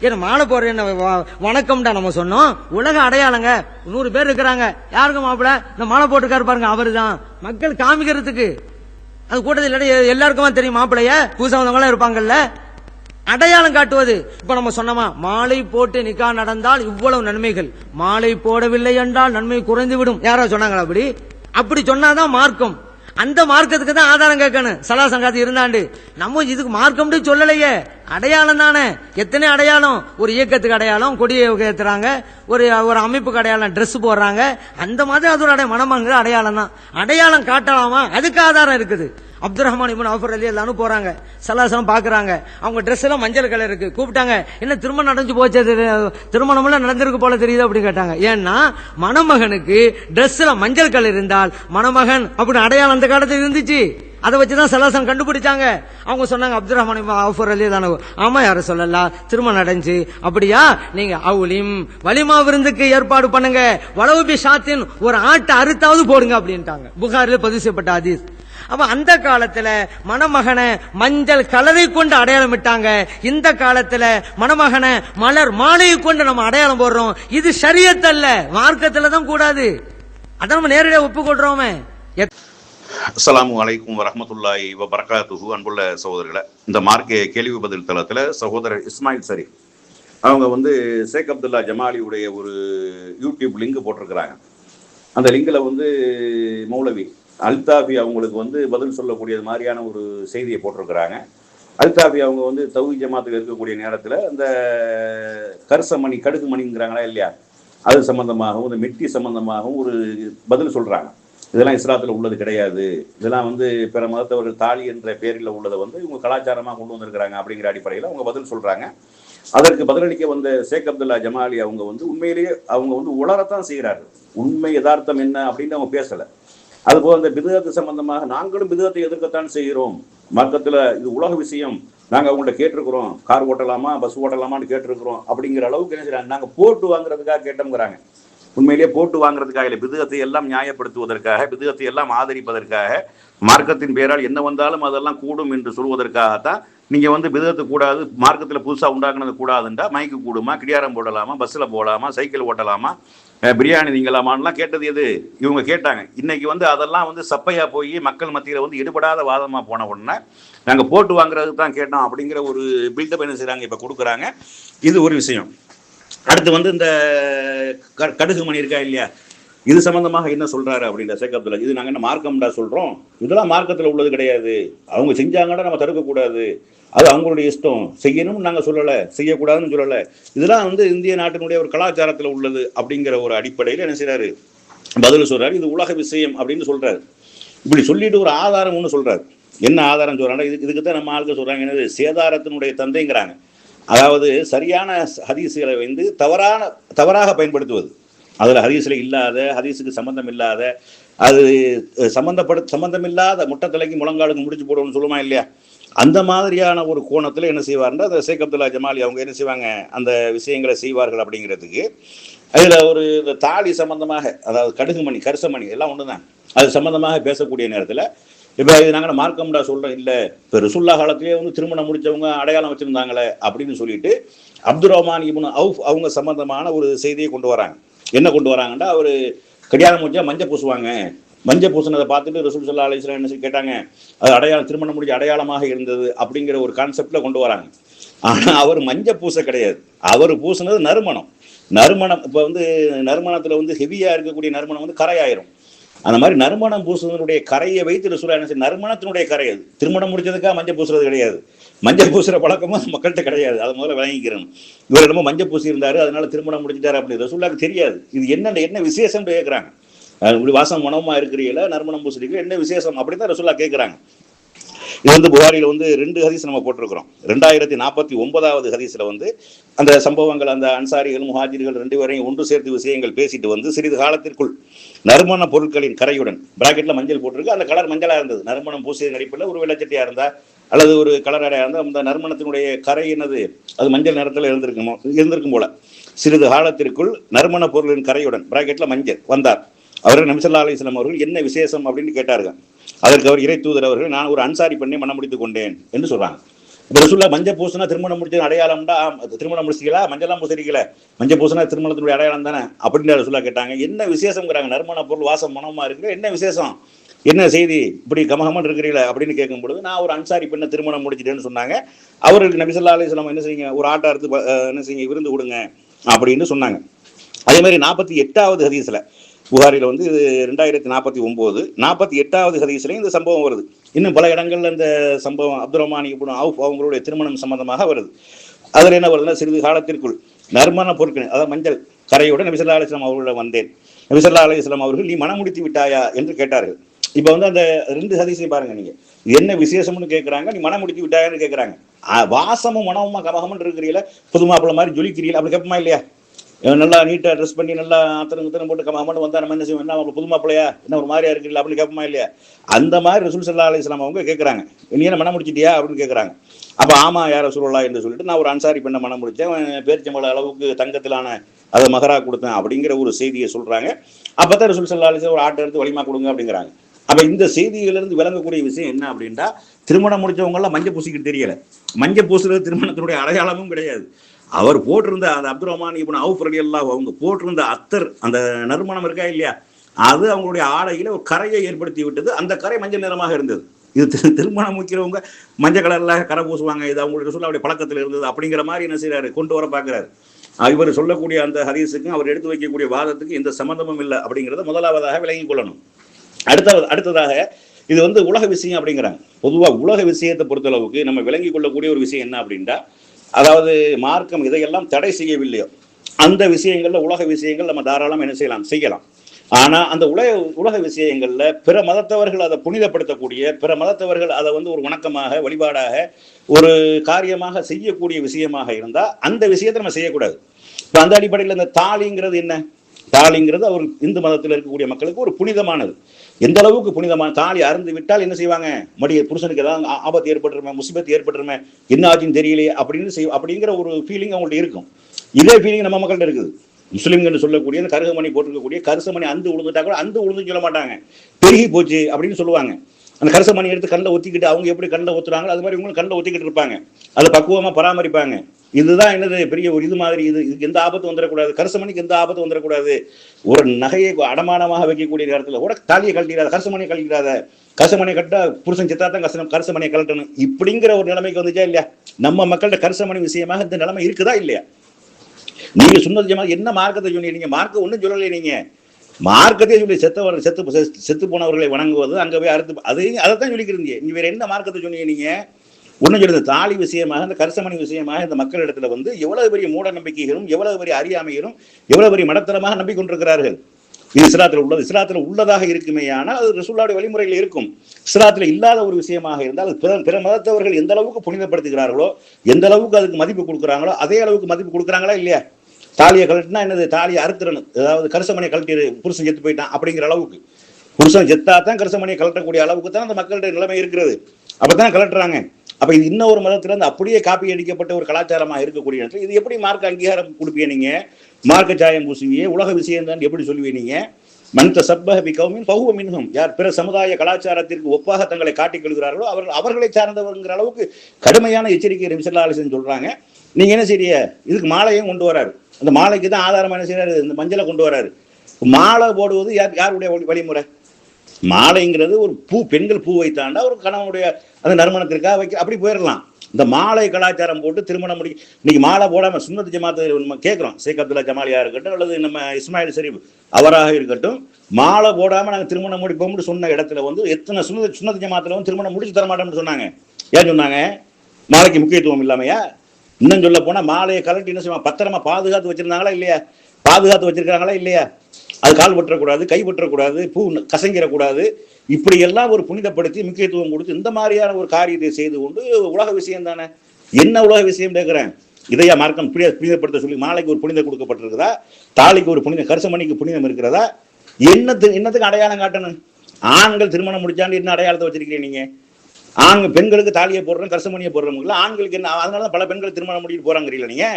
ஏன்னா மாலை போடுற வ- வணக்கம்டா நம்ம சொன்னோம். உலக அடையாளங்க. நூறு பேர் இருக்கிறாங்க. யாருங்க மாப்பிள்ள இந்த மாலை போட்டுக்காரு பாருங்க அவருதான். மக்கள் காமிக்கிறதுக்கு. அது கூட்டத்தில் இடையே எல்லாருக்குமா தெரியும் மாப்பிள்ளைய பூசா வந்தவங்களாம் இருப்பாங்கல்ல. அடையாளம் காட்டுவது. இப்ப நம்ம சொன்னோமா மாலை போட்டு நிக்கா நடந்தால் இவ்வளவு நன்மைகள். மாலை போடவில்லை என்றால் நன்மை குறைந்து விடும் யாரோ சொன்னாங்களா அப்படி? அப்படி சொன்னாதான் மார்க்கம். அந்த மார்க்கத்துக்கு தான் ஆதாரம் கேட்கணும். சலா சங்காத்தி இருந்தாண்டு. நம்ம இதுக்கு மார்க்கம்னு சொல்லலையே. அடையாளம் தானே. எத்தனை அடையாளம்? ஒரு இயக்கத்துக்கு அடையாளம் கொடியை ஏற்றுறாங்க ஒரு ஒரு அமைப்புக்கு அடையாளம் ட்ரெஸ் போடுறாங்க. அந்த மாதிரி அது ஒரு அடைய மனமாங்கிற அடையாளம் தான். அடையாளம் காட்டலாமா? அதுக்கு ஆதாரம் இருக்குது. அப்துல் ரஹ்மான் இப்னு அவுஃபர் அலி எல்லாரும் போறாங்க. சலாசலம் பாக்குறாங்க. அவங்க ட்ரெஸ் எல்லாம் மஞ்சள் கலர் இருக்கு. கூப்பிட்டாங்க என்ன திருமணம் நடந்து போச்சு? திருமணம் எல்லாம் நடந்திருக்கு போல தெரியுது அப்படின்னு கேட்டாங்க. ஏன்னா மணமகனுக்கு Dressல மஞ்சள் கலர் இருந்தால் மணமகன் அப்படின்னு அடையாளம் அந்த காலத்தில் இருந்துச்சு. அதை வச்சுதான் சலாசம் கண்டுபிடிச்சாங்க. அவங்க சொன்னாங்க அப்துல் ரஹ்மான் இப்னு அலி தானே ஆமா யார சொல்லலாம் திருமணம் நடந்துச்சு. அப்படியா? நீங்க அவுலிம் வலிமா விருந்துக்கு ஏற்பாடு பண்ணுங்க. வளவுபி ஷாத்தின் ஒரு ஆட்டை அறுத்தாவது போடுங்க அப்படின்ட்டாங்க. புகாரில் பதிவு செய்யப்பட்ட அதீஸ் அவன் அந்த காலத்துல மணமகனை மஞ்சள் கலரை கொண்டு அடையாளம் விட்டாங்க இந்த காலத்துல மணமகனை மலர் மாலையை கொண்டு நம்ம அடையாளம் போடுறோம். இது சரியத்தல்ல. மார்க்கத்துல தான் கூடாது. அதை நம்ம நேரடியாக ஒப்புக்கொள்றோமே எத்- அஸ்ஸலாமு வரமத்துல்லாய் வரஹ்மத்துல்லாஹி அன்புள்ள சகோதரர்களை இந்த மார்க்க கேள்வி பதில் தளத்தில் சகோதரர் இஸ்மாயில் சரி அவங்க வந்து ஷேக் அப்துல்லா ஜமாலியுடைய ஒரு யூடியூப் லிங்க் போட்டிருக்கிறாங்க. அந்த லிங்கில் வந்து மௌலவி அல்தாஃபி அவங்களுக்கு வந்து பதில் சொல்லக்கூடிய மாதிரியான ஒரு செய்தியை போட்டிருக்கிறாங்க. அல்தாஃபி அவங்க வந்து தௌஹி ஜமாத்துக்கு இருக்கக்கூடிய நேரத்தில் அந்த கருசமணி கடுகு மணிங்கிறாங்களா இல்லையா? அது சம்பந்தமாகவும் இந்த மிட்டி சம்பந்தமாகவும் ஒரு பதில் சொல்கிறாங்க இதெல்லாம் இஸ்லாத்தில் உள்ளது கிடையாது. இதெல்லாம் வந்து பிற மதத்தவர்கள் தாலி என்ற பேரில் உள்ளதை வந்து இவங்க கலாச்சாரமாக கொண்டு வந்திருக்கிறாங்க அப்படிங்கிற அடிப்படையில் அவங்க பதில் சொல்கிறாங்க அதற்கு பதிலளிக்க வந்த ஷேக் அப்துல்லா ஜமாலி அவங்க வந்து உண்மையிலேயே அவங்க வந்து உளரத்தான் செய்கிறார்கள் உண்மை யதார்த்தம் என்ன அப்படின்னு அவங்க பேசலை. அதுபோல் அந்த பிதுகத்து சம்பந்தமாக நாங்களும் பிதுகத்தை எதிர்க்கத்தான் செய்கிறோம். மார்க்கத்தில் இது உலக விஷயம். நாங்கள் அவங்கள்ட்ட கேட்டிருக்கிறோம் கார் ஓட்டலாமா பஸ் ஓட்டலாமான்னு கேட்டிருக்கிறோம். அப்படிங்கிற அளவுக்கு என்ன செய்யறாங்க நாங்கள் போட்டு வாங்குறதுக்காக கேட்டோங்கிறாங்க உண்மையிலேயே போட்டு வாங்குறதுக்காக இல்லை. பிதுகத்தை எல்லாம் நியாயப்படுத்துவதற்காக பிதுகத்தை எல்லாம் ஆதரிப்பதற்காக மார்க்கத்தின் பேரால் என்ன வந்தாலும் அதெல்லாம் கூடும் என்று சொல்வதற்காகத்தான் நீங்கள் வந்து பிதுகத்து கூடாது மார்க்கத்தில் புதுசாக உண்டாக்குனது கூடாதுன்றா மைக்கு கூடுமா கிடியாரம் போடலாமா பஸ்ஸில் போகலாமா சைக்கிள் ஓட்டலாமா பிரியாணி நீங்களாமான்லாம் கேட்டது எது? இவங்க கேட்டாங்க. இன்னைக்கு வந்து அதெல்லாம் வந்து சப்பையாக போய் மக்கள் மத்தியில் வந்து எடுபடாத வாதமாக போன உடனே நாங்கள் போட்டு வாங்குறதுக்கு தான் கேட்டோம் அப்படிங்கிற ஒரு பில்டப் என்ன செய்கிறாங்க இப்போ கொடுக்குறாங்க. இது ஒரு விஷயம். அடுத்து வந்து இந்த க- கடுகு மணி இருக்கா இல்லையா? இது சம்பந்தமாக என்ன சொல்றாரு அப்படின்ற ஷேக் அப்துல்லா இது நாங்க என்ன மார்க்கம்டா சொல்றோம்? இதெல்லாம் மார்க்கத்தில் உள்ளது கிடையாது. அவங்க செஞ்சாங்கன்னா நம்ம தடுக்கக்கூடாது. அது அவங்களுடைய இஷ்டம். செய்யணும்னு நாங்கள் சொல்லலை. செய்யக்கூடாதுன்னு சொல்லலை. இதெல்லாம் வந்து இந்திய நாட்டினுடைய ஒரு கலாச்சாரத்தில் உள்ளது அப்படிங்கிற ஒரு அடிப்படையில் என்ன செய்கிறாரு பதில் சொல்றாரு. இது உலக விஷயம் அப்படின்னு சொல்றாரு. இப்படி சொல்லிட்டு ஒரு ஆதாரம் ஒன்று சொல்றாரு. என்ன ஆதாரம் சொல்றாங்க இது இதுக்கு தான் நம்ம ஆளுக்கு சொல்றாங்க. என்னது? சேதாரத்தினுடைய தந்தைங்கிறாங்க. அதாவது சரியான ஹதீசுகளை வந்து தவறான தவறாக பயன்படுத்துவது. அதில் ஹதீஸில் இல்லாத ஹதீஸுக்கு சம்மந்தம் இல்லாத அது சம்மந்தப்பட சம்மந்தமில்லாத முட்டை இல்லாத முட்டத்தலைக்கு முழங்காலுக்கு முடிச்சு போடுவோம்னு சொல்லுமா இல்லையா? அந்த மாதிரியான ஒரு கோணத்தில் என்ன செய்வார்னா அந்த ஷேக் அப்துல்லா ஜமாலி அவங்க என்ன செய்வாங்க? அந்த விஷயங்களை செய்வார்கள் அப்படிங்கிறதுக்கு அதில் ஒரு இந்த தாலி சம்பந்தமாக அதாவது கடுகுமணி கரிசமணி எல்லாம் ஒன்று தான் அது சம்பந்தமாக பேசக்கூடிய நேரத்தில் இப்போ இது நாங்கள் மார்க்கம்டா சொல்கிறோம் இல்லை இப்போ ரிசுல்லா காலத்திலேயே வந்து திருமணம் முடித்தவங்க அடையாளம் வச்சுருந்தாங்களே அப்படின்னு சொல்லிட்டு அப்துல் ரஹ்மான் இப்னு அவுஃப் அவங்க சம்பந்தமான ஒரு செய்தியை கொண்டு வராங்க. என்ன கொண்டு வராங்கன்னா அவர் கல்யாணம் முடிஞ்சா மஞ்சள் பூசுவாங்க. மஞ்சள் பூசினதை பார்த்துட்டு ரசூல் சல்லா அலிஸ்லாம் என்ன கேட்டாங்க அது அடையாளம் திருமணம் முடிஞ்ச அடையாளமாக இருந்தது அப்படிங்கிற ஒரு கான்செப்டில் கொண்டு வராங்க. ஆனால் அவர் மஞ்சள் பூச கிடையாது. அவர் பூசினது நறுமணம். நறுமணம் இப்போ வந்து நறுமணத்தில் வந்து ஹெவியாக இருக்கக்கூடிய நறுமணம் வந்து கரையாயிரும். அந்த மாதிரி நறுமணம் பூசுவதனுடைய கரையை வைத்து ரசூலா என்ன செய்ய நறுமணத்தினுடைய கரை அது. திருமணம் முடிச்சதுக்காக மஞ்சள் பூசுறது கிடையாது. மஞ்சள் பூசுற பழக்கமும் மக்கள்கிட்ட கிடையாது. அதை முதல்ல வாங்கிக்கிறோம் இவர் ரொம்ப மஞ்சள் பூசி இருந்தாரு அதனால திருமணம் முடிஞ்சிட்டாரு அப்படி ரசூலாக்கு தெரியாது. இது என்ன என்ன விசேஷம் கேட்குறாங்க இப்படி வாசம் மனமா இருக்கிறீங்களா நறுமணம் பூசுறீங்க என்ன விசேஷம்? அப்படின்னு தான் ரசூலா கேட்குறாங்க இது வந்து புகாரியில் வந்து ரெண்டு ஹதீஸ் நம்ம போட்டிருக்கிறோம். ரெண்டாயிரத்தி நாற்பத்தி ஒன்பதாவது ஹதீஸில் வந்து அந்த சம்பவங்கள் அந்த அன்சாரிகள் முஹாஜிர்கள் ரெண்டு பேரையும் ஒன்று சேர்த்து விஷயங்கள் பேசிட்டு வந்து சிறிது காலத்திற்குள் நறுமண பொருட்களின் கரையுடன் பிராக்கெட்ல மஞ்சள் போட்டிருக்கு. அந்த கலர் மஞ்சளாக இருந்தது. நறுமணம் பூசிய நடிப்பில் ஒரு வெள்ளச்சட்டியா இருந்தால் அல்லது ஒரு கலர் இருந்தால் அந்த நறுமணத்தினுடைய கரை என்னது அது மஞ்சள் நிறத்தில் இருந்திருக்குமோ இருந்திருக்கும் போல. சிறிது காலத்திற்குள் நறுமண பொருளின் கரையுடன் பிராக்கெட்டில் மஞ்சள் வந்தார். அவர் நபிசல்லா அலிஸ்லாம் அவர்கள் என்ன விசேஷம் அப்படின்னு கேட்டார்கள். அதற்கு அவர் இறை தூதர் அவர்கள் நான் ஒரு அன்சாரி பெண்ணை மனம் முடித்துக் கொண்டேன் என்று சொல்றாங்க. இப்ப ரசூல்லா மஞ்சள் பூசினா திருமணம் முடிச்சது அடையாளம்டா திருமணம் முடிச்சிக்கலா மஞ்சள்லாம் பூசிருக்கீங்களா மஞ்சள் பூசினா திருமணத்தினுடைய அடையாளம் தானே? அப்படின்னு ரசூல்லா கேட்டாங்க. என்ன விசேஷம்ங்கிறாங்க? நறுமண பொருள் வாசம் மனமா இருக்கு என்ன விசேஷம்? என்ன செய்தி? இப்படி கமகமன் இருக்கிறீங்களே அப்படின்னு கேட்கும் பொழுது நான் ஒரு அன்சாரி பெண்ணை திருமணம் முடிச்சிட்டேன்னு சொன்னாங்க. அவருக்கு நபிசல்லா அலிஸ்லாம் என்ன செய்யுங்க? ஒரு ஆட்டா எடுத்து என்ன செய்யுங்க? விருந்து கொடுங்க அப்படின்னு சொன்னாங்க. அதே மாதிரி நாற்பத்தி எட்டாவது ஹதீஸ்ல புகாரில் வந்து இது ரெண்டாயிரத்தி நாற்பத்தி ஒம்பது நாற்பத்தி எட்டாவது ஹதீஸ்லேயும் இந்த சம்பவம் வருது. இன்னும் பல இடங்கள்ல இந்த சம்பவம் அப்துல் ரஹ்மான் இப்படி அவுஃப் அவங்களுடைய திருமணம் சம்பந்தமாக வருது. அதில் என்ன வருதுன்னா சிறிது காலத்திற்குள் நறுமண பொருட்கள் அதாவது மஞ்சள் கரையோட நபிசல்லா அலிஸ்லாம் அவர்களிடம் வந்தேன். நபிசல்லா அலிஸ்லாம் அவர்கள் நீ மனம் முடித்து விட்டாயா? என்று கேட்டார்கள். இப்போ வந்து அந்த ரெண்டு ஹதீஸையும் பாருங்க நீங்க. என்ன விசேஷம்னு கேட்குறாங்க நீ மனம் முடித்து விட்டாயான்னு கேட்குறாங்க வாசமும் மனமுமா கமகமன் இருக்கிறீங்களா புது மாப்பிள்ள மாதிரி ஜொலிக்கிறீங்களா அப்படி கேட்போமா இல்லையா? நல்லா நீட்டாக ட்ரெஸ் பண்ணி நல்லா அத்தனை குத்தரம் போட்டு அமௌண்ட் வந்தா நம்ம என்ன செய்வோம்? என்ன அவங்க புது மாப்பிள்ளையா? என்ன ஒரு மாதிரியா இருக்குல்ல அப்படின்னு கேட்போமா இல்லையா? அந்த மாதிரி ரசூல் சல்லா அலிஸ்லாம் அவங்க கேட்குறாங்க நீ என்ன மனம் முடிச்சிட்டியா? அப்படின்னு கேட்குறாங்க அப்போ ஆமா யார் சொல்லலாம் என்று சொல்லிட்டு நான் ஒரு அன்சாரி பெண்ணை மனம் முடிச்சேன். அவன் பேரிச்சம்பள அளவுக்கு தங்கத்திலான அதை மகரா கொடுத்தேன் அப்படிங்கிற ஒரு செய்தியை சொல்றாங்க. அப்பதான் ரசூல் சல்லா அலிஸ்லாம் ஒரு ஆட்டை எடுத்து வலிமா கொடுங்க அப்படிங்கிறாங்க. அப்போ இந்த செய்தியிலிருந்து விளங்கக்கூடிய விஷயம் என்ன அப்படின்னா திருமணம் முடிச்சவங்க மஞ்சள் பூசிக்கிட்டு தெரியல. மஞ்சள் பூசுறது திருமணத்தினுடைய அடையாளமும் கிடையாது. அவர் போட்டிருந்த அந்த அப்துல் ரஹ்மான் இப்னு அவுஃப் ரலியல்லாஹு அவங்க போட்டிருந்த அத்தர் அந்த நறுமணம் இருக்கா இல்லையா? அது அவங்களுடைய ஆடையில ஒரு கரையை ஏற்படுத்தி விட்டது. அந்த கரை மஞ்சள் நிறமாக இருந்தது. இது திரு- திருமணம் முக்கிறவங்க மஞ்சள் கலர்ல கரை பூசுவாங்க. இது அவங்களுடைய சொல்ல அவருடைய பழக்கத்தில் இருந்தது. அப்படிங்கிற மாதிரி என்ன செய்யறாரு கொண்டு வர பார்க்கிறாரு. இவர் சொல்லக்கூடிய அந்த ஹதீஸுக்கும் அவர் எடுத்து வைக்கக்கூடிய வாதத்துக்கு எந்த சம்மந்தமும் இல்லை அப்படிங்கிறத முதலாவதாக விளங்கிக் கொள்ளணும். அடுத்த அடுத்ததாக இது வந்து உலக விஷயம் அப்படிங்கிறாங்க. பொதுவாக உலக விஷயத்தை பொறுத்தளவுக்கு நம்ம விளங்கி கொள்ளக்கூடிய ஒரு விஷயம் என்ன அப்படின்னா அதாவது மார்க்கம் இதையெல்லாம் தடை செய்யவில்லையோ. அந்த விஷயங்கள்ல உலக விஷயங்கள் நம்ம தாராளம் என்ன செய்யலாம்? செய்யலாம். ஆனா அந்த உலக உலக விஷயங்கள்ல பிற மதத்தவர்கள் அதை புனிதப்படுத்தக்கூடிய பிற மதத்தவர்கள் அதை வந்து ஒரு வணக்கமாக வழிபாடாக ஒரு காரியமாக செய்யக்கூடிய விஷயமாக இருந்தா அந்த விஷயத்தை நம்ம செய்யக்கூடாது. இப்போ அந்த அடிப்படையில் இந்த தாலிங்கிறது என்ன? தாலிங்கிறது அவர் இந்து மதத்தில் இருக்கக்கூடிய மக்களுக்கு ஒரு புனிதமானது. எந்த அளவுக்கு புனிதமான தாலி அருந்து விட்டால் என்ன செய்வாங்க? மடிய புருஷனுக்கு ஏதாவது ஆபத்து ஏற்பட்டுருமே முசிபத்து ஏற்பட்டுருமே என்ன ஆச்சுன்னு தெரியலையே அப்படின்னு செய் அப்படிங்கிற ஒரு ஃபீலிங் அவங்கள்ட்ட இருக்கும். இதே ஃபீலிங் நம்ம மக்கள்கிட்ட இருக்குது. முஸ்லிம்கள் சொல்லக்கூடிய அந்த கருகமணி போட்டிருக்கக்கூடிய கருசமணி அந்து உழுந்துட்டா கூட அந்து உழுதுன்னு சொல்ல மாட்டாங்க. பெருகி போச்சு அப்படின்னு சொல்லுவாங்க. அந்த கருசமணி எடுத்து கண்ணில் ஒத்திக்கிட்டு அவங்க எப்படி கண்ணில் ஒத்துறாங்களோ அது மாதிரி இவங்களும் கண்ணில் ஒத்திக்கிட்டு இருப்பாங்க. அதை பக்குவமாக பராமரிப்பாங்க. இதுதான் என்னது பெரிய ஒரு இது மாதிரி இது இதுக்கு எந்த ஆபத்து வந்துடக்கூடாது? கரிசமணிக்கு எந்த ஆபத்து வந்துடக்கூடாது? ஒரு நகையை அடமானமாக வைக்கக்கூடிய நேரத்தில் கூட தாலியை கழட்டிடாத கரிசமணியை கழட்டிடாத. கரிசமணியை கட்டா புருஷன் சித்தா தான் கசனம் கரிசமணியை கழட்டணும். இப்படிங்கிற ஒரு நிலைமைக்கு வந்துச்சா இல்லையா? நம்ம மக்கள்கிட்ட கரிசமணி விஷயமாக இந்த நிலைமை இருக்குதா இல்லையா? நீங்க சொன்னது ஜமா என்ன மார்க்கத்தை சொன்னீங்க? நீங்க மார்க்க ஒன்றும் சொல்லலை நீங்க. மார்க்கத்தையே சொல்லி செத்தவர்கள் செத்து செத்து- செத்து போனவர்களை வணங்குவது அங்கே போய் அறுத்து அதையும் அதைத்தான் சொல்லிக்கிறீங்க நீங்க வேற என்ன மார்க்கத்தை சொன்னீங்க நீங்க? ஒன்றும் சொல்லுது தாலி விஷயமாக இந்த கரிசமணி விஷயமாக இந்த மக்களிடத்துல வந்து எவ்வளவு பெரிய மூட நம்பிக்கைகளும் எவ்வளவு பெரிய அறியாமைகளும் எவ்வளவு பெரிய மடத்தனமாக நம்பிக்கொண்டிருக்கிறார்கள். இது இஸ்லாத்தில் உள்ளது. இஸ்லாத்தில் உள்ளதாக இருக்குமே ஆனால் அது ரசூல்லாவுடைய வழிமுறையில் இருக்கும். இஸ்லாத்தில் இல்லாத ஒரு விஷயமாக இருந்தால் பிற பிற மதத்தவர்கள் எந்த அளவுக்கு புனிதப்படுத்துகிறார்களோ எந்த அளவுக்கு அதுக்கு மதிப்பு கொடுக்குறாங்களோ அதே அளவுக்கு மதிப்பு கொடுக்குறாங்களா இல்லையா? தாலியை கழட்டினா என்னது? தாலியை அறுத்துறணும் அதாவது கரிசமணியை கழட்டி புருஷன் செத்து போயிட்டான் அப்படிங்கிற அளவுக்கு. புருஷன் செத்தா தான் கரிசமணியை கழட்டக்கூடிய அளவுக்கு தான் அந்த மக்களுடைய நிலைமை இருக்கிறது. அப்பதான் கலட்டுறாங்க அப்ப இது இன்னொரு மதத்துல இருந்து அப்படியே காப்பி அடிக்கப்பட்ட ஒரு கலாச்சாரமா இருக்கக்கூடிய இடத்துல இது எப்படி மார்க்க அங்கீகாரம் கொடுப்பீங்க நீங்க? மார்க்க சாயம் பூசுவியே உலக விஷயம் தான் எப்படி சொல்லுவீங்க நீங்க? மந்த சப்பக பி கௌமின் பகுவ மின்ஹும் யார் பிற சமுதாய கலாச்சாரத்திற்கு ஒப்பாக தங்களை காட்டிக் கொள்கிறார்களோ அவர்கள் அவர்களை சார்ந்தவர்ங்கிற அளவுக்கு கடுமையான எச்சரிக்கை ரவிசல்லா அலிசன் சொல்றாங்க. நீங்க என்ன செய்ய இதுக்கு மாலையும் கொண்டு வராரு. அந்த மாலைக்கு தான் ஆதாரமா என்ன செய்யறாரு இந்த மஞ்சளை கொண்டு வராரு. மாலை போடுவது யார் யாருடைய வழிமுறை? மாலைங்கிறது ஒரு பூ பெண்கள் பூ வைத்தாண்டா ஒரு கணவனுடைய அந்த நறுமணத்திற்காக வைக்க அப்படி போயிடலாம் இந்த மாலை கலாச்சாரம் போட்டு திருமணம் முடி இன்னைக்கு மாலை போடாம சுந்தர் ஜமாத்து நம்ம கேட்குறோம் ஷேக் அப்துல்லா ஜமாலியா இருக்கட்டும் அல்லது நம்ம இஸ்மாயில் ஷரீப் அவராக இருக்கட்டும் மாலை போடாம நாங்கள் திருமணம் முடிப்போம்னு சொன்ன இடத்துல வந்து எத்தனை சுன்னத்து சுந்தர் ஜமாத்துல வந்து திருமணம் முடிச்சு தர மாட்டோம்னு சொன்னாங்க. ஏன் சொன்னாங்க? மாலைக்கு முக்கியத்துவம் இல்லாமையா? இன்னும் சொல்ல போனா மாலையை கலட்டி என்ன செய்வாங்க? பத்திரமா பாதுகாத்து வச்சிருந்தாங்களா இல்லையா? பாதுகாத்து வச்சிருக்காங்களா இல்லையா? அது கால் வெட்டக்கூடாது கை வெட்டக்கூடாது பூ கசங்கிடக்கூடாது. இப்படியெல்லாம் ஒரு புனிதப்படுத்தி முக்கியத்துவம் கொடுத்து இந்த மாதிரியான ஒரு காரியத்தை செய்து கொண்டு உலக விஷயம் தானே? என்ன உலக விஷயம் கேட்குறேன்? இதையா மார்க்கம் புனிதப்படுத்த சொல்லி மாலைக்கு ஒரு புனிதம் கொடுக்கப்பட்டிருக்குதா தாலிக்கு ஒரு புனிதம் கரிசமணிக்கு புனிதம் இருக்கிறதா? என்னத்து என்னத்துக்கு அடையாளம் காட்டணும்? ஆண்கள் திருமணம் முடிச்சாண்டு என்ன அடையாளத்தை வச்சிருக்கீங்க நீங்க? ஆண் பெண்களுக்கு தாலியை போடுறோம் கரிசமணியை போடுறவங்கள ஆண்களுக்கு என்ன அதனால தான் பல பெண்கள் திருமணம் முடிட்டு போறாங்கிறீங்களா நீங்க?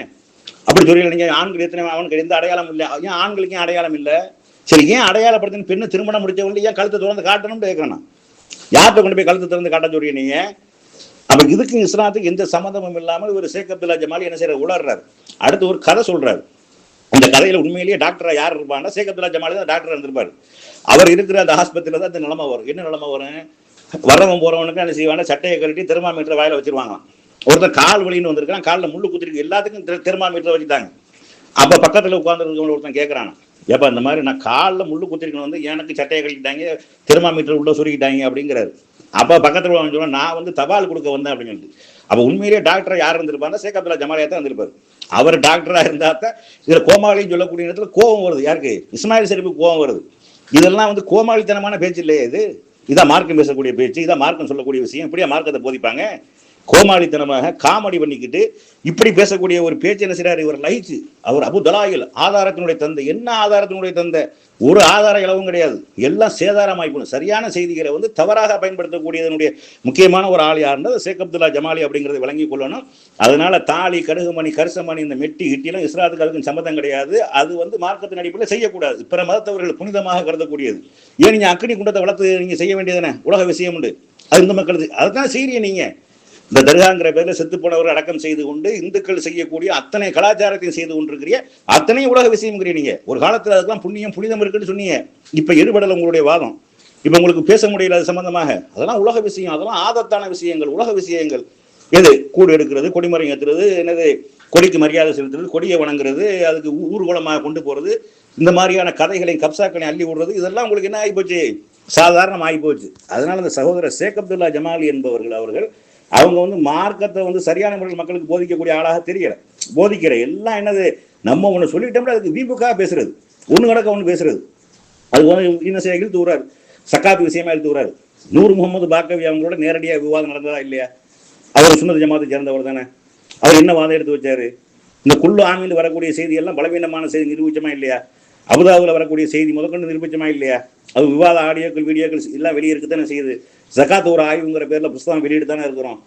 அப்படி சொல்லல நீங்க ஆண்கள் எத்தனை அவனுக்கு எந்த அடையாளம் இல்லை. ஏன் ஆண்களுக்கு ஏன் அடையாளம் இல்லை? சரி ஏன் அடையாளப்படுத்தின பெண்ணு திருமணம் முடிச்சவங்க ஏன் கழுத்தை திறந்து காட்டணும்னு கேட்கறேன் யார்கிட்ட கொண்டு போய் கழுத்தை திறந்து காட்ட சொல்றீங்க நீங்க? அப்ப இதுக்கும் இஸ்லாத்துக்கு எந்த சம்மந்தமும் இல்லாமல் ஒரு ஷேக் அப்துல்லா ஜமாலி என்ன செய்யற உளர்றாரு அடுத்து ஒரு கதை சொல்றாரு. இந்த கதையில உண்மையிலேயே டாக்டரா யார் இருப்பான்னா ஷேக் அப்துல்லா ஜமாலி தான் டாக்டர் இருந்திருப்பாரு. அவர் இருக்கிற அந்த ஆஸ்பத்திரியில தான் இந்த நிலைமை வரும். என்ன நிலைமை வரும்? வரவன் போறவனுக்கு என்ன செய்வாங்க சட்டையை கழட்டி திருமாமீட்டர் வாயில வச்சிருவாங்களாம். ஒருத்தன் கால் வலின்னு வந்திருக்கான் காலில் முள்ளு குத்திருக்கு எல்லாத்துக்கும் தெர்மாமீட்டர் வச்சுட்டாங்க. அப்போ பக்கத்தில் உட்காந்துருக்கவங்க ஒருத்தன் கேட்குறான் ஏப்பா இந்த மாதிரி நான் காலில் முள்ளு குத்திருக்கணும் வந்து எனக்கு சட்டையை கழிக்கிட்டாங்க தெர்மாமீட்டர் உள்ள சுருக்கிட்டாங்க அப்படிங்கிறாரு. அப்போ பக்கத்தில் உள்ளவன் நான் வந்து தபால் கொடுக்க வந்தேன் அப்படின்னு சொல்லிட்டு. அப்போ உண்மையிலேயே டாக்டர் யார் இருந்திருப்பாருன்னா ஷேக் அப்துல்லா ஜமாலியா தான் இருந்திருப்பாரு அவர் டாக்டராக இருந்தால் தான் இதில் கோமாளின்னு சொல்லக்கூடிய இடத்துல கோபம் வருது. யாருக்கு? இஸ்மாயில் செரிப்பு கோபம் வருது. இதெல்லாம் வந்து கோமாளித்தனமான பேச்சு இல்லையே இது. இதான் மார்க்கம் பேசக்கூடிய பேச்சு இதான் மார்க்கம் சொல்லக்கூடிய விஷயம். இப்படியா மார்க்கத்தை போதிப்பாங்க? கோமாளித்தனமாக காமெடி பண்ணிக்கிட்டு இப்படி பேசக்கூடிய ஒரு பேச்சு என்ன செய்றாரு? இவர் லயிச்சு. அவர் அபு தலாயில் ஆதாரத்தினுடைய தந்தை. என்ன ஆதாரத்தினுடைய தந்தை? ஒரு ஆதார இளவும் கிடையாது. எல்லாம் சேதாரமாய் போகணும் சரியான செய்திகளை வந்து தவறாக பயன்படுத்தக்கூடியதனுடைய முக்கியமான ஒரு ஆள் யாருன்னா ஷேக் அப்துல்லா ஜமாலி அப்படிங்கிறத விளங்கிக் கொள்ளணும். அதனால தாலி கடுகுமணி கரிசமணி இந்த மெட்டி கிட்டிலாம் இஸ்லாத்துக்கு அதுக்கும் சம்மதம் கிடையாது. அது வந்து மார்க்கத்தின் அடிப்படையில் செய்யக்கூடாது. பிற மதத்தவர்கள் புனிதமாக கருதக்கூடியது. ஏன் நீங்க அக்னி குண்டத்தை வளர்த்து நீங்க செய்ய வேண்டியதுதானே? உலக விஷயம் உண்டு. அது இந்த மக்களுக்கு. அதுதான் செய்றீங்க நீங்க. இந்த தர்காங்கிற பேர்ல செத்து போனவர் அடக்கம் செய்து கொண்டு இந்துக்கள் செய்யக்கூடிய அத்தனை கலாச்சாரத்தையும் செய்து கொண்டிருக்கிறிய அத்தனை உலக விஷயம் நீங்க. ஒரு காலத்துல அதுக்கெல்லாம் புண்ணியம் புனிதம் இருக்குன்னு சொன்னீங்க. இப்ப எடுபடல உங்களுடைய வாதம். இப்ப உங்களுக்கு பேச முடியல அது சம்பந்தமாக. அதெல்லாம் உலக விஷயம் அதெல்லாம் ஆதத்தான விஷயங்கள் உலக விஷயங்கள். எது? கூடு எடுக்கிறது கொடிமரம் ஏத்துறது என்னது? கொடிக்கு மரியாதை செலுத்துறது கொடியை வணங்குறது அதுக்கு ஊர்வலமாக கொண்டு போறது இந்த மாதிரியான கதைகளையும் கப்சாக்களையும் அள்ளி விடுறது இதெல்லாம் உங்களுக்கு என்ன ஆகி போச்சு சாதாரணம் ஆகி போச்சு அதனால இந்த சகோதரர் ஷேக் அப்துல்லா ஜமாலி என்பவர்கள் அவர்கள் அவங்க வந்து மார்க்கத்தை வந்து சரியான முறையில் மக்களுக்கு போதிக்கக்கூடிய ஆளாக தெரியல. போதிக்கிற எல்லாம் என்னது? நம்ம ஒன்று சொல்லிட்டோம்னா அதுக்கு வீம்புக்காக பேசுறது. ஒன்று கிடக்க ஒன்று பேசுறது. அது வந்து இன்னும் சில இழுத்து விடுறாரு. சக்காத்து விஷயமா இழுத்து விடுறாரு. நூறு முகமது பாக்கவி அவங்களோட நேரடியாக விவாதம் நடந்ததா இல்லையா? அவர் சுன்னத் ஜமாத்தை சேர்ந்தவர் தானே. அவர் என்ன வாதம் எடுத்து வச்சாரு? இந்த குள்ளு ஆமின்னு வரக்கூடிய செய்தி எல்லாம் பலவீனமான செய்தி நிரூபிச்சமா இல்லையா? அபுதாபுல வரக்கூடிய செய்தி முதற்கொண்டு நிரூபிச்சமா இல்லையா? அது விவாத ஆடியோக்கள் வீடியோக்கள் எல்லாம் வெளியே இருக்குதானே செய்யுது. ஜகாத் ஒரு ஆய்வுங்கிற பேர்ல புஸ்தகம் வெளியிட்டு தானே இருக்கிறோம்.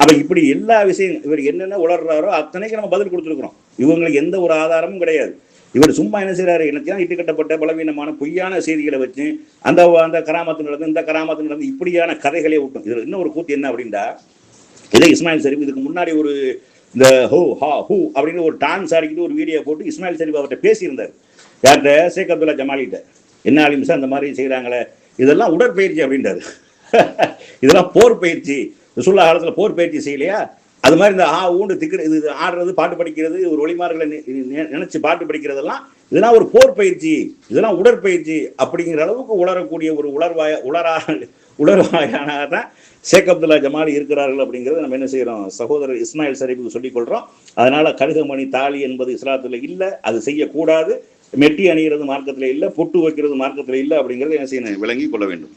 அப்ப இப்படி எல்லா விஷயம் இவர் என்னென்ன உளர்றாரோ அத்தனைக்கு நம்ம பதில் கொடுத்துருக்குறோம். இவங்களுக்கு எந்த ஒரு ஆதாரமும் கிடையாது. இவர் சும்மா என்ன செய்றாரு? என்னத்தையும் இட்டுக்கட்டப்பட்ட பலவீனமான பொய்யான செய்திகளை வச்சு அந்த அந்த கராமத்து நடந்து இந்த கராமத்து நடந்து இப்படியான கதைகளே ஊட்டும். இதுல இன்னும் ஒரு கூத்து என்ன அப்படின்னா இதே இஸ்மாயில் ஷரீஃப் இதுக்கு முன்னாடி ஒரு இந்த ஹோ ஹா ஹூ அப்படின்னு ஒரு டான்ஸ் ஆடிக்கிட்டு ஒரு வீடியோ போட்டு இஸ்மாயில் ஷரீஃப் அவர்கிட்ட பேசியிருந்தார். யார்கிட்ட? ஷேக் அப்துல்லா ஜமாலிகிட்ட. என்ன ஆலிம்சா அந்த மாதிரி செய்கிறாங்களே இதெல்லாம் உடற்பயிற்சி அப்படின்றாரு. இதெல்லாம் போர் பயிற்சி. சுல்லா காலத்தில் போர் பயிற்சி செய்யலையா? அது மாதிரி இந்த ஆ ஊண்டு திக்கிற இது ஆடுறது பாட்டு படிக்கிறது ஒரு ஒளிமார்களை நினைச்சு பாட்டு படிக்கிறதெல்லாம் இதெல்லாம் ஒரு போர் பயிற்சி. இதெல்லாம் உடற்பயிற்சி. அப்படிங்கிற அளவுக்கு உளரக்கூடிய ஒரு உலர்வாய உளரா உலர்வாயான தான் ஷேக் அப்துல்லா ஜமாலி இருக்கிறார்கள் அப்படிங்கிறத நம்ம என்ன செய்கிறோம் சகோதரர் இஸ்மாயில் ஷரீஃபுக்கு சொல்லிக் கொள்கிறோம் அதனால் கடுகமணி தாலி என்பது இஸ்லாத்துல இல்லை அது செய்யக்கூடாது. மெட்டி அணிகிறது மார்க்கத்தில் இல்லை பொட்டு வைக்கிறது மார்க்கத்துல இல்லை அப்படிங்கிறத என்ன செய்யணும்? விளங்கி கொள்ள வேண்டும்.